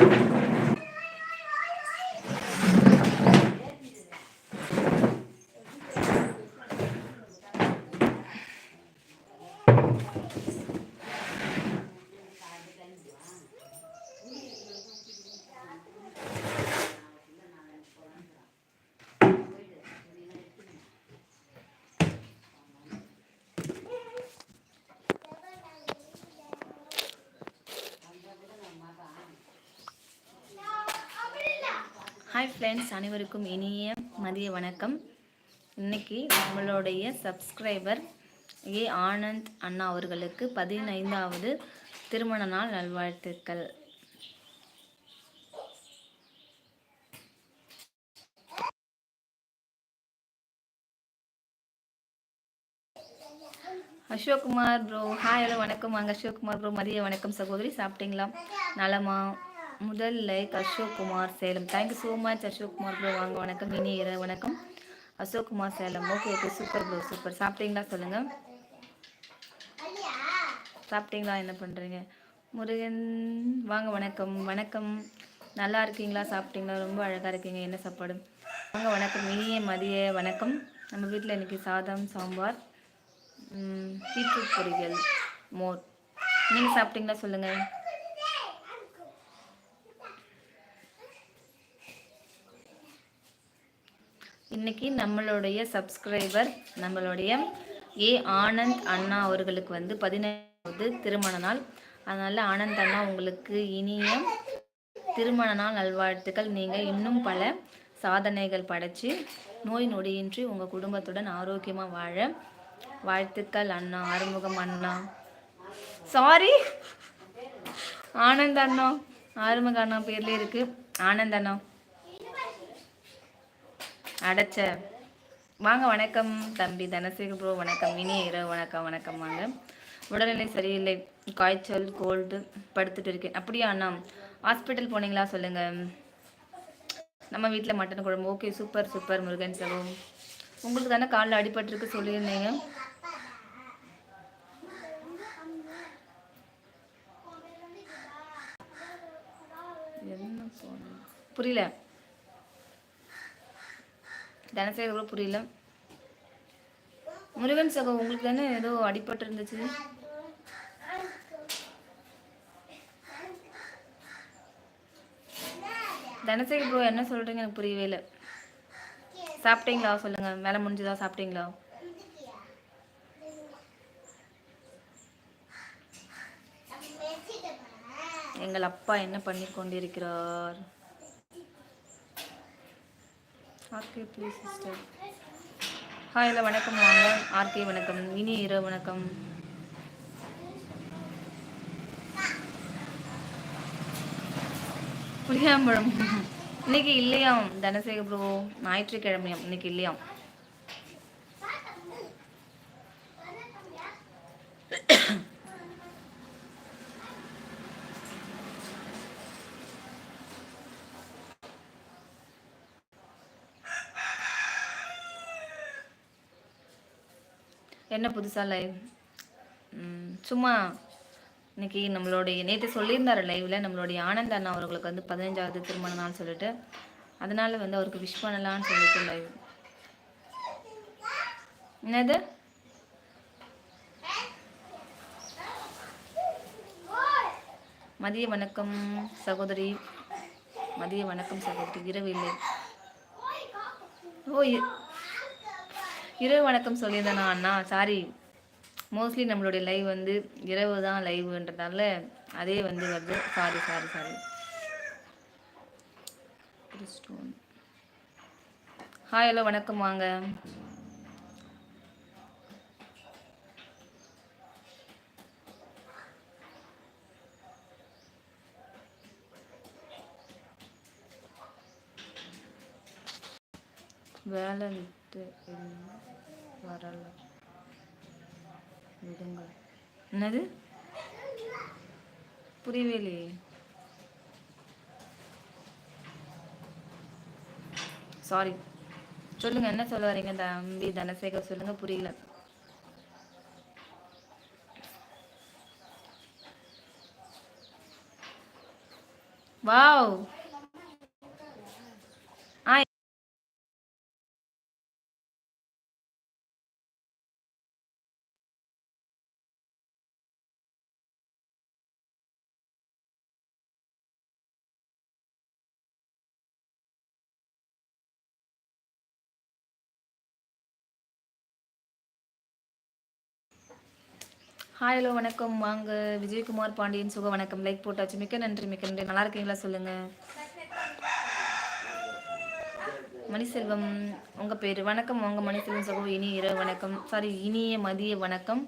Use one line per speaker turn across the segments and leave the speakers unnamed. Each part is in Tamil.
Thank you. ஹாய் ஃப்ரெண்ட்ஸ் அனைவருக்கும் இனிய மதிய வணக்கம். இன்னைக்கு நம்மளுடைய சப்ஸ்கிரைபர் ஏ ஆனந்த் அண்ணா அவர்களுக்கு பதினைந்தாவது திருமண நாள் நல்வாழ்த்துக்கள். அசோக்குமார் ப்ரோ ஹாய் ஹலோ வணக்கம் வாங்க. அசோக்குமார் ப்ரோ மதிய வணக்கம் சகோதரி சாப்பிட்டீங்களா? நலமா? முதல் like Ashokkumar Salem. Thank you so much Ashokkumar bro வாங்க வணக்கம். இனி இர வணக்கம். Ashokkumar Salem. Okay okay super bro super சாப்பிட்டீங்களா சொல்லுங்கள் சாப்பிட்டீங்களா? என்ன பண்ணுறீங்க முருகன் வாங்க வணக்கம். வணக்கம். நல்லா இருக்கீங்களா? சாப்பிட்டீங்களா? ரொம்ப அழகாக இருக்கீங்க. என்ன சாப்பாடு? வாங்க வணக்கம். இனிய மதிய வணக்கம். நம்ம வீட்டில் இன்றைக்கி சாதம் சாம்பார் ம், பீட்ரூட் பொரியல் மோர். நீங்கள் சாப்பிட்டீங்களா சொல்லுங்கள் இன்னைக்கு நம்மளுடைய சப்ஸ்கிரைபர் நம்மளுடைய ஏ ஆனந்த் அண்ணா அவர்களுக்கு வந்து பதினேழாவது திருமண நாள். அதனால் ஆனந்த் அண்ணா உங்களுக்கு இனிய திருமண நாள் நல்வாழ்த்துக்கள். நீங்கள் இன்னும் பல சாதனைகள் படைச்சு நோய் நொடியின்றி உங்கள் குடும்பத்துடன் ஆரோக்கியமாக வாழ வாழ்த்துக்கள் அண்ணா ஆறுமுகம் அண்ணா. சாரி ஆனந்த் அண்ணா ஆறுமுக அண்ணா பேர்லேயே இருக்கு. ஆனந்த் அண்ணா. அடைச்ச. வாங்க வணக்கம் தம்பி தனசேகர் ப்ரோ. வணக்கம் இனிய இரவு வணக்கம் வணக்கம் வாங்க. உடல்நிலை சரியில்லை. காய்ச்சல் கோல்டு படுத்துட்டு இருக்கேன். அப்படியா அண்ணா? ஹாஸ்பிட்டல் போனீங்களா சொல்லுங்க. நம்ம வீட்டில் மட்டன் குழம்பு. ஓகே சூப்பர் சூப்பர் முருகன் சகோ உங்களுக்கு தானே காலில் அடிபட்டிருக்கு சொல்லியிருந்தீங்க. என்ன புரியல. தனசேகர் கூட புரியல முருகன் சகோ உங்களுக்கு தானே ஏதோ அடிபட்டு இருந்துச்சு தனசேகர் ப்ரோ என்ன சொல்கிறீங்க எனக்கு புரியவே இல்லை சாப்பிட்டீங்களா சொல்லுங்கள் வேலை முடிஞ்சுதா சாப்பிட்டீங்களா எங்கள் அப்பா என்ன பண்ணி கொண்டிருக்கிறார் ஆர்கே ப்ளீஸ் சிஸ்டர் ஹாய் இல்லை வணக்கம் வாங்க. ஆர்கே வணக்கம். இனி இரவு வணக்கம். புளியாம்பழம். இன்னைக்கு இல்லையாம். தனசேகர் ப்ரோ ஞாயிற்றுக்கிழமையாம். இன்னைக்கு இல்லையாம். என்ன புதுசாக லைவ் சும்மா இன்னைக்கு நம்மளுடைய நேற்று சொல்லியிருந்தார் லைவில் நம்மளுடைய ஆனந்த் அண்ணா அவர்களுக்கு வந்து பதினஞ்சாவது திருமண நாள் சொல்லிட்டு அதனால வந்து அவருக்கு விஷ் பண்ணலான்னு சொல்லிட்டு லைவ் என்னது? மதிய வணக்கம் சகோதரி. மதிய வணக்கம் சகோதரி. இரவு இல்லை. ஓ இரவு வணக்கம் சொல்லியிருந்தேனா அண்ணா? சாரி மோஸ்ட்லி நம்மளுடைய லைவ் வந்து இரவு தான் லைவ்ன்றதால அதே வந்து வருது sorry sorry sorry hi hello வணக்கம் வாங்க. வேலைட்டு வரல. விடுங்க. என்னது? புரியவேலையே சாரி சொல்லுங்க என்ன சொல்ல வரீங்க தம்பி? தனசேகர் சொல்லுங்க புரியல. வாவ் ஹாய் ஹலோ வணக்கம். வாங்க விஜயகுமார் பாண்டியன் சுக வணக்கம். லைக் போட்டாச்சு. மிக்க நன்றி மிக்க நன்றி. நல்லா இருக்கீங்களா சொல்லுங்க? மணிசெல்வம் உங்க பேர்? வணக்கம். உங்க மணிசெல்வம் சகோ இனி இரவு வணக்கம். சாரி இனிய மதிய வணக்கம்.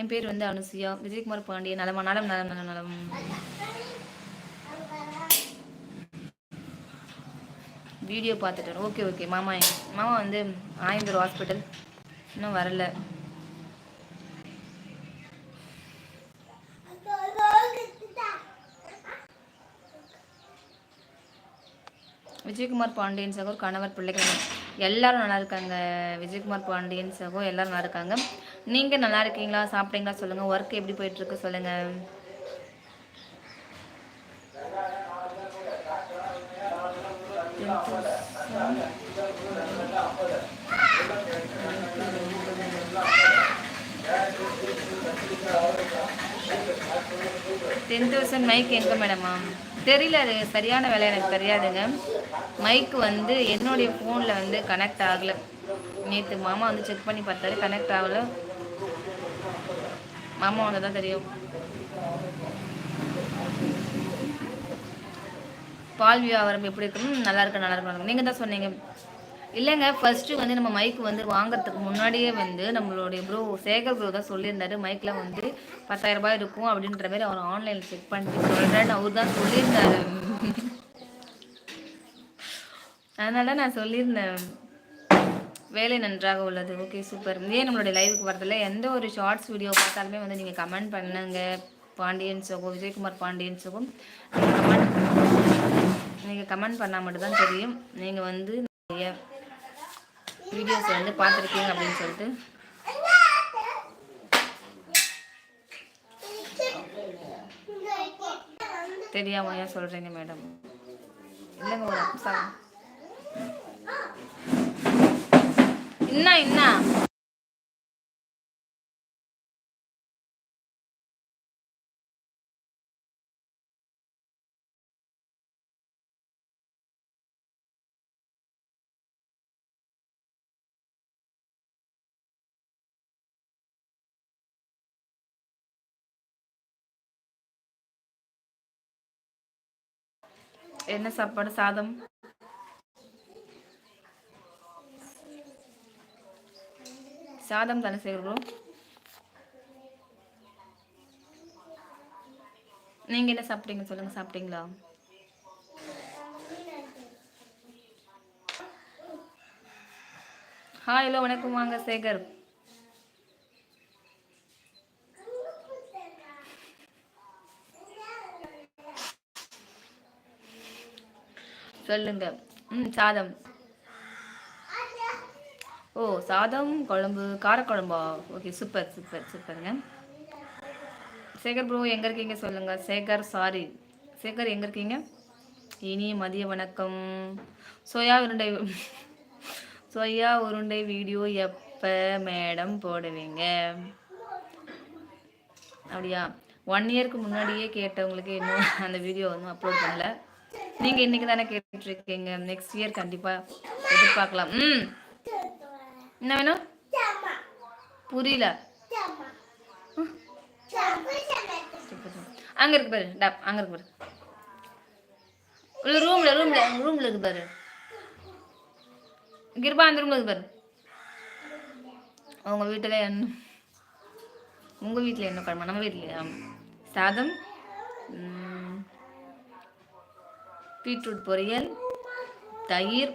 என் பேர் வந்து அனுசுயா. விஜயகுமார் பாண்டியன். நலமா நலம் நலம் நலம் நலம். வீடியோ பார்த்துட்டேன். ஓகே ஓகே மாமா மாமா வந்து ஆயந்தூர் ஹாஸ்பிட்டல் இன்னும் வரல. விஜயகுமார் பாண்டியன் சகோ கணவர் பிள்ளைகள் எல்லாரும் நல்லா இருக்காங்க. விஜயகுமார் பாண்டியன் சகோ எல்லாரும் நல்லா இருக்காங்க. நீங்க நல்லா இருக்கீங்களா? சாப்பிட்டீங்களா? சொல்லுங்க. ஒர்க் எப்படி போயிட்டு இருக்கு சொல்லுங்க டென் தௌசண்ட் மைக் எங்கே மேடமா தெரியல. அது சரியான வேலை எனக்கு தெரியாதுங்க. மைக் வந்து என்னுடைய ஃபோனில் வந்து கனெக்ட் ஆகலை. நேற்று மாமா வந்து செக் பண்ணி பார்த்தாரு கனெக்ட் ஆகலை. மாமா வந்து தான் தெரியும். பால் வியாபாரம் எப்படி இருக்கணும் நல்லா இருக்கு நல்லா இருக்கணும் நீங்கள் தான் சொன்னீங்க. இல்லைங்க ஃபர்ஸ்ட்டு வந்து நம்ம மைக் வந்து வாங்குறதுக்கு முன்னாடியே வந்து நம்மளுடைய ப்ரோ சேகர் ப்ரோ தான் சொல்லியிருந்தாரு. மைக்கில் வந்து பத்தாயிரம் ரூபாய் இருக்கும் அப்படின்ற மாதிரி அவர் ஆன்லைனில் செக் பண்ணிட்டு சொல்கிறேன் அவர் தான் சொல்லியிருந்தாரு. அதனால நான் சொல்லியிருந்தேன் வேலை நன்றாக உள்ளது. ஓகே சூப்பர் ஏன் நம்மளுடைய லைவுக்கு வரதில்ல? எந்த ஒரு ஷார்ட்ஸ் வீடியோ பார்த்தாலுமே வந்து நீங்கள் கமெண்ட் பண்ணுங்க. பாண்டியன் சோகம் விஜயகுமார் பாண்டியன் சோகம். கமெண்ட் நீங்கள் கமெண்ட் பண்ணால் மட்டும்தான் தெரியும். நீங்கள் வந்து நிறைய வீடியோஸ் வந்து பார்த்துருக்கீங்க அப்படின்னு சொல்லிட்டு. தெரியாம ஏன் சொல்கிறீங்க மேடம் இல்லைங்க ஒரு என்ன என்ன என்ன சாப்பாடு சாதம்? சாதம் தானே செய்கிறோம் நீங்க என்ன சாப்பிட்டீங்க சொல்லுங்க சாப்பிட்டீங்களா? ஹாய் ஹலோ வணக்கம். வாங்க சேகர். சொல்லுங்க. ம் சாதம். ஓ சாதம் குழம்பு காரக்குழம்பா? ஓகே சூப்பர் சூப்பர் சூப்பருங்க சேகர் ப்ரோ எங்கே இருக்கீங்க சொல்லுங்கள் சேகர் சாரி சேகர் எங்கே இருக்கீங்க? இனி மதிய வணக்கம். சோயா உருண்டை சோயா உருண்டை வீடியோ எப்போ மேடம் போடுவீங்க? அப்படியா? ஒன் இயருக்கு முன்னாடியே கேட்டவங்களுக்கு இன்னும் அந்த வீடியோ ஒன்றும் அப்லோட் பண்ணல. நீங்கள் இன்றைக்கி தானே கேட்டுட்ருக்கீங்க நெக்ஸ்ட் இயர் கண்டிப்பாக எதிர்பார்க்கலாம். ம். என்ன வேணும்? புரியல. அங்கே இருக்கு பாரு டாப் அங்கே இருக்கு பாரு. உள்ள ரூமில் ரூமில் ரூமில் இருக்கு பாரு. கிருபா அந்த ரூமில் இருக்கு பாரு. உங்க வீட்டில் என்ன? உங்கள் வீட்டில் என்ன குழம்பு நம்ம வீட்டில் சாதம் பீட்ரூட் பொரியல் தயிர்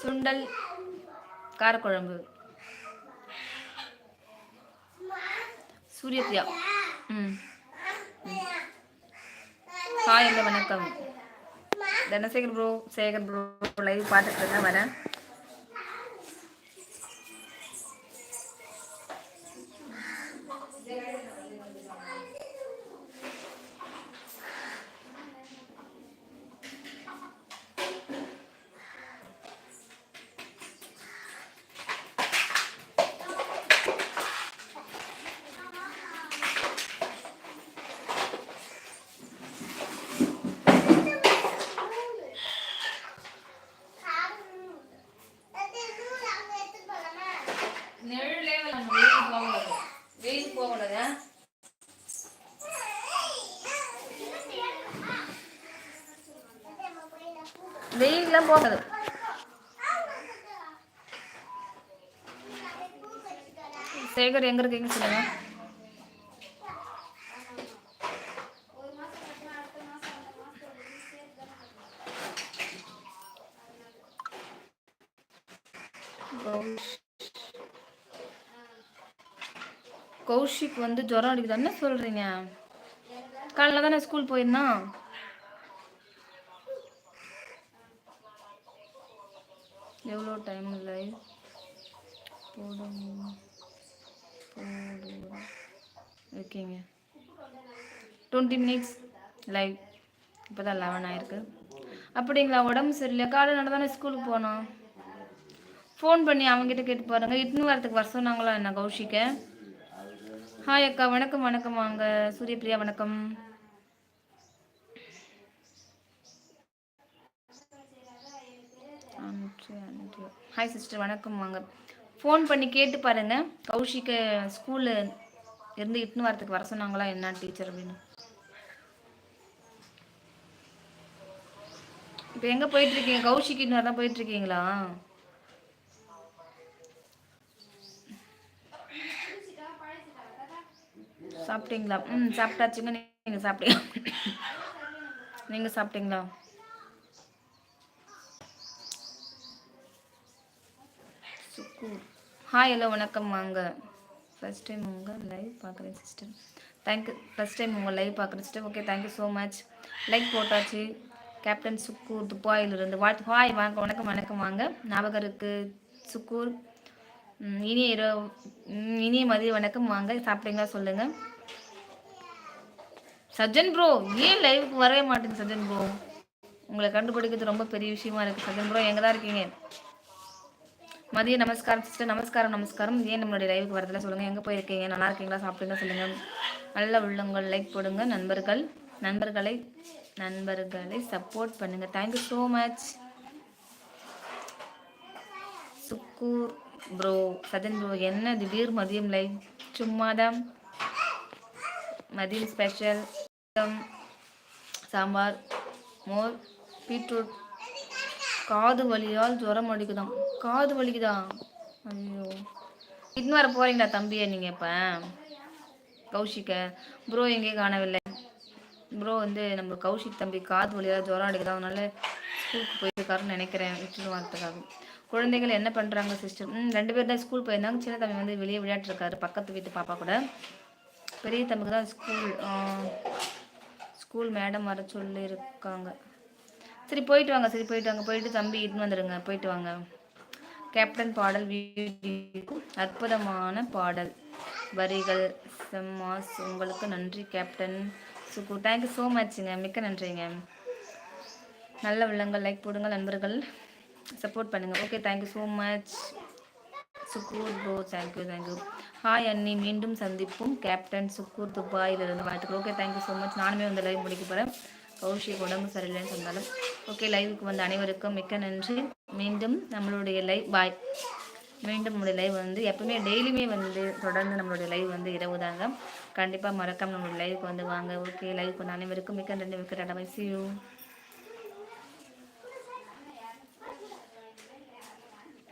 சுண்டல் காரக்குழம்பு. சூரியப்ரியா ம். ஹாய் இல்லை வணக்கம். Dhanasekar bro Sekar bro live பார்த்துட்டு இருக்கேன் வரேன். ನೆರಳೇ ವೇಲಿಗೆ ಹೋಗలేదు ವೇಲಿಗೆ ಹೋಗలేదా வெயிலாம் போகாது சேகர் எங்க இருக்கீங்கன்னு சொல்லுங்க. Gosh. கௌஷிக் வந்து ஜுரம் அடிக்குது? என்ன சொல்றீங்க? காலைல தானே ஸ்கூல் போயிருந்தான்? எவ்வளோ டைம் இல்லை போடும் ஓகேங்க டுவெண்ட்டி மினிட்ஸ் லைவ் இப்போ தான் லெவன் ஆயிருக்கு. அப்படிங்களா? உடம்பு சரியில்லை. காலை நடந்தானே ஸ்கூலுக்கு போனோம். ஃபோன் பண்ணி அவங்ககிட்ட கேட்டு பாருங்கள் இட்னு வரத்துக்கு வர சொன்னாங்களா என்ன கௌஷிக்க? ஹாய் அக்கா. வணக்கம் வணக்கம் வாங்க. சூரியபிரியா வணக்கம். ஹாய் சிஸ்டர் வணக்கம் வாங்க. ஃபோன் பண்ணி கேட்டு பாருங்க. கௌஷிக்க ஸ்கூலில் இருந்து இட்டுன்னு வரத்துக்கு வர சொன்னாங்களா? என்ன டீச்சர் அப்படின்னு? இப்போ எங்கே போயிட்டுருக்கீங்க கௌஷிக்கு இன்னும் தான் போயிட்டுருக்கீங்களா சாப்பிட்டீங்களா? ம் சாப்பிட்டாச்சுங்க. நீங்கள் சாப்பிட்டீங்க நீங்கள் சாப்பிட்டீங்களா? ஹாய் ஹலோ வணக்கம். வாங்க. ஃபஸ்ட் டைம் உங்கள் லைவ் பார்க்குறேன் sister thank you first time உங்கள் லைவ் பார்க்குறேன் sister okay thank you so much like போட்டாச்சு. கேப்டன் சுக்கூர் துப்பாயிலிருந்து வாழ்த்து ஹாய் வாங்க. வணக்கம் வணக்கம். வாங்க. ஞாபகம் இருக்குது சுக்கூர் இனிய இரவு இனிய மதிய வணக்கம். வாங்க சாப்பிட்டீங்களா சொல்லுங்கள் சஜன் ப்ரோ ஏன் லைவுக்கு வரவே மாட்டேங்க சஜன் ப்ரோ உங்களை கண்டுபிடிக்கிறது ரொம்ப பெரிய விஷயமா இருக்குது சஜன் ப்ரோ எங்கே தான் இருக்கீங்க? மதிய நமஸ்காரம் சிஸ்டர் நமஸ்காரம் நமஸ்காரம். ஏன் நம்மளுடைய லைவுக்கு வரதில்ல? சொல்லுங்கள் எங்கே போயிருக்கீங்க? நல்லா இருக்கீங்களா? சாப்பிட்டீங்களா? சொல்லுங்கள் நல்ல உள்ளங்கள் லைக் போடுங்க. நண்பர்கள் நண்பர்களை நண்பர்களை சப்போர்ட் பண்ணுங்கள் thank you so much Sukkur bro Sajan bro என்ன திடீர் மதியம் லைவ் சும்மாதான். மதியம் ஸ்பெஷல் சாம்பார் மோர் பீட்ரூட். காது வலியால் ஜுரம் அடிக்குதாம். காது வலிக்குதா? ஐயோ. இன்னும் வர போறீங்களா தம்பியை நீங்கள் இப்போ? கௌஷிக்க ப்ரோ எங்கேயும் காணவில்லை. ப்ரோ வந்து நம்ம கௌஷிக் தம்பி காது வழியாக ஜுரம் அடிக்குதா? அதனால ஸ்கூலுக்கு போயிருக்காருன்னு நினைக்கிறேன். விட்டுட்டு வரதுக்காக. குழந்தைகள் என்ன பண்ணுறாங்க சிஸ்டர் ம் ரெண்டு பேர் தான் ஸ்கூல் போயிருந்தாங்க. சின்ன தம்பி வந்து வெளியே விளையாட்டுருக்காரு பக்கத்து வீட்டு பாப்பா கூட. பெரிய தம்பிக்கு தான் ஸ்கூல் ஸ்கூல் மேடம் வர சொல்லியிருக்காங்க. சரி போயிட்டு வாங்க சரி போயிட்டு வாங்க. போயிட்டு தம்பி இட்டுன்னு வந்துடுங்க போயிட்டு வாங்க. கேப்டன் பாடல் வீடியோ. அற்புதமான பாடல். வரிகள் செம்மாஸ் உங்களுக்கு நன்றி captain Sugu thank you so மச்ங்க மிக்க நன்றிங்க. நல்ல உள்ளங்கள் லைக் போடுங்க நண்பர்கள். சப்போர்ட் பண்ணுங்கள் okay thank you so much Sukkur bro thank you thank you hi அண்ணி. மீண்டும் சந்திப்போம். கேப்டன் சுக்கூர் துபாயிலிருந்து வாழ்த்துக்கள். ஓகே தேங்க்யூ ஸோ மச் நானுமே வந்து லைவ் முடிக்க போகிறேன் கௌஷிக் உடம்பு சரியில்லைன்னு சொன்னாலும். ஓகே லைவுக்கு வந்த அனைவருக்கும் மிக்க நன்றி. மீண்டும் நம்மளுடைய லைவ் பாய் மீண்டும் நம்மளுடைய லைவ் வந்து எப்பவுமே டெய்லியுமே வந்து தொடர்ந்து நம்மளுடைய லைவ் வந்து இரவு தாங்க. கண்டிப்பாக மறக்காம நம்மளுடைய லைவுக்கு வந்து வாங்க. ஓகே லைவுக்கு வந்து அனைவருக்கும் மிக்க நன்றி மிக்க டாடா பை சி யூ